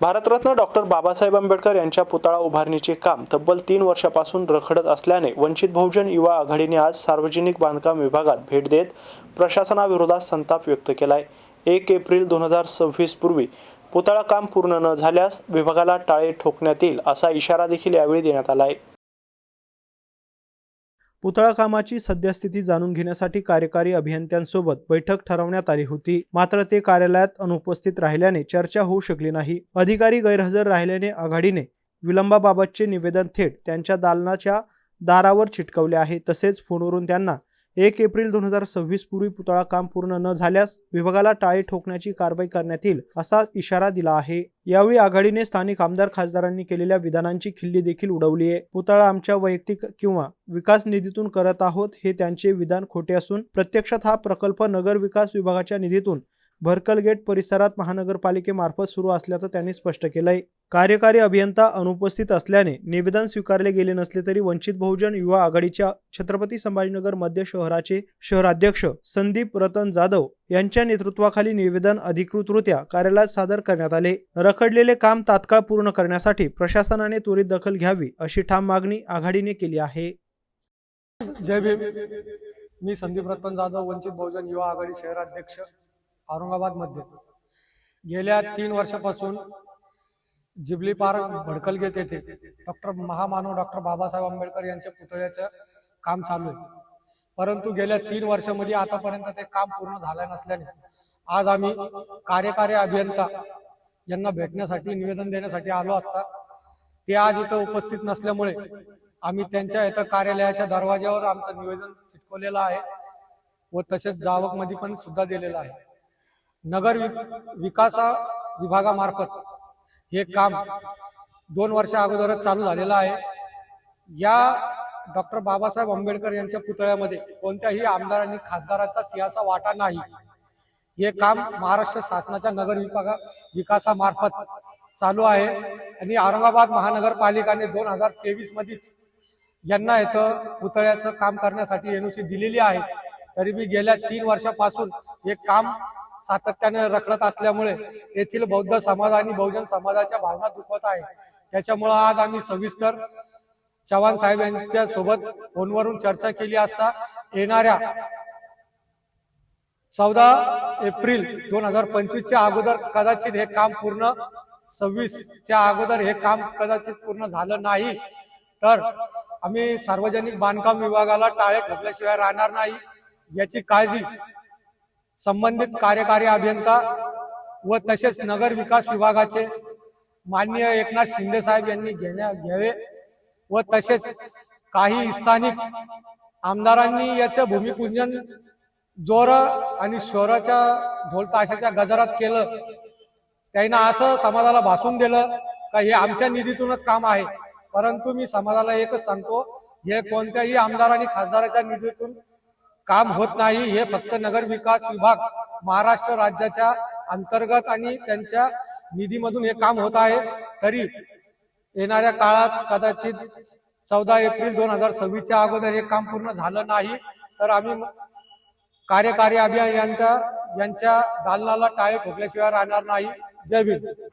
Bharat Ratna doctor Babasaheb Ambedkar यांच्या पुतळा उभारणीचे काम तब्बल तीन वर्षापासून रखडत असल्याने वंचित बहुजन युवा आघाडीने आज सार्वजनिक बांधकाम विभागात भेट देत प्रशासनाविरोधात संताप व्यक्त केलाय. एक एप्रिल दोन हजार सव्वीस पूर्वी पुतळा काम पूर्ण न झाल्यास विभागाला टाळे ठोकण्यात येईल असा इशारा देखील यावेळी देण्यात आला आहे. पुतळा कामाची सद्यस्थिती जाणून घेण्यासाठी कार्यकारी अभियंत्यांसोबत बैठक ठरवण्यात आली होती. मात्र ते कार्यालयात अनुपस्थित राहिल्याने चर्चा होऊ शकली नाही. अधिकारी गैरहजर राहिल्याने आघाडीने विलंबाबाबतचे निवेदन थेट त्यांच्या दालनाच्या दारावर चिटकवले आहे. तसेच फोनवरून त्यांना एक एप्रिल दोन हजार सव्वीस पूर्वी पुतळा काम पूर्ण न झाल्यास विभागाला टाळे ठोकण्याची कारवाई करण्यात येईल असा इशारा दिला आहे. यावेळी आघाडीने स्थानिक आमदार खासदारांनी केलेल्या विधानांची खिल्ली देखील उडवली आहे. पुतळा आमच्या वैयक्तिक किंवा विकास निधीतून करत आहोत हे त्यांचे विधान खोटे असून प्रत्यक्षात हा प्रकल्प नगर विकास विभागाच्या निधीतून भरकल गेट परिसरात महानगरपालिकेमार्फत सुरू असल्याचं त्यांनी स्पष्ट केलंय. कार्यकारी अभियंता अनुपस्थित असल्याने निवेदन स्वीकारले गेले नसले तरी वंचित बहुजन युवा आघाडीच्या छत्रपती संभाजीनगर मध्य शहराचे शहराध्यक्ष संदीप रतन जाधव यांच्या नेतृत्वाखाली निवेदन अधिकृतरित्या कार्यालयात सादर करण्यात आले. रखडलेले काम तात्काळ पूर्ण करण्यासाठी प्रशासनाने त्वरित दखल घ्यावी अशी ठाम मागणी आघाडीने केली आहे. जय भीम. मी संदीप रतन जाधव वंचित बहुजन युवा आघाडी शहराध्यक्ष औरंगाबादमध्ये. गेल्या तीन वर्षापासून जिबली पार्क भडकल गेट येथे डॉक्टर महामानव डॉक्टर बाबासाहेब आंबेडकर यांच्या पुतळ्याचं काम चालू आहे. परंतु गेल्या तीन वर्षामध्ये आतापर्यंत ते काम पूर्ण झालं नसल्याने आज आम्ही कार्यकारी अभियंता यांना भेटण्यासाठी निवेदन देण्यासाठी आलो असता ते आज इथं उपस्थित नसल्यामुळे आम्ही त्यांच्या इथं कार्यालयाच्या दरवाज्यावर आमचं निवेदन चिटकवलेलं आहे व तसेच जावकमध्ये पण सुद्धा दिलेलं आहे. नगर वि- विकासा विभागामार्फत हे काम दोन वर्षा अगोदरच चालू झालेलं आहे. या डॉक्टर बाबासाहेब आंबेडकर यांच्या पुतळ्यामध्ये कोणत्याही आमदारांनी खासदाराचा सिंहाचा वाटा नाही. हे काम महाराष्ट्र शासनाच्या नगर विभागा विकासामार्फत चालू आहे. आणि औरंगाबाद महानगरपालिकाने दोन हजार तेवीस मध्येच यांना इथं पुतळ्याचं काम करण्यासाठी एनओसी दिलेली आहे. तरी मी गेल्या तीन वर्षापासून हे काम सातत्याने रखडत असल्यामुळे येथील बौद्ध समाज आणि बहुजन समाजाच्या भावना दुखवत आहे. त्याच्यामुळे आज आम्ही सविस्तर चव्हाण साहेब यांच्या सोबत फोनवरून चर्चा केली असता येणाऱ्या चौदा एप्रिल दोन हजार पंचवीसच्या अगोदर कदाचित हे काम पूर्ण सव्वीसच्या अगोदर हे काम कदाचित पूर्ण झालं नाही. तर आम्ही सार्वजनिक बांधकाम विभागाला टाळे ठोकल्याशिवाय राहणार नाही. याची काळजी संबंधित कार्यकारी अभियंता व तसेच नगर विकास विभागाचे माननीय एकनाथ शिंदे साहेब यांनी घेण्या घ्यावे व तसेच काही स्थानिक आमदारांनी याचं भूमिपूजन जोर आणि शोराच्या ढोलताशाच्या गजरात केलं. त्यांना असं समाजाला भासून दिलं का हे आमच्या निधीतूनच काम आहे. परंतु मी समाजाला एकच सांगतो हे कोणत्याही आमदार आणि खासदाराच्या निधीतून काम होत नाही. हे फक्त नगर विकास विभाग महाराष्ट्र राज्याच्या अंतर्गत आणि त्यांच्या निधीमधून हे काम होत आहे. तरी येणाऱ्या काळात कदाचित चौदा एप्रिल दोन हजार सव्वीसच्या अगोदर हे काम पूर्ण झालं नाही. तर आम्ही कार्यकारी अभियंता यांच्या दालनाला टाळे ठोकल्याशिवाय राहणार नाही. जय भीम.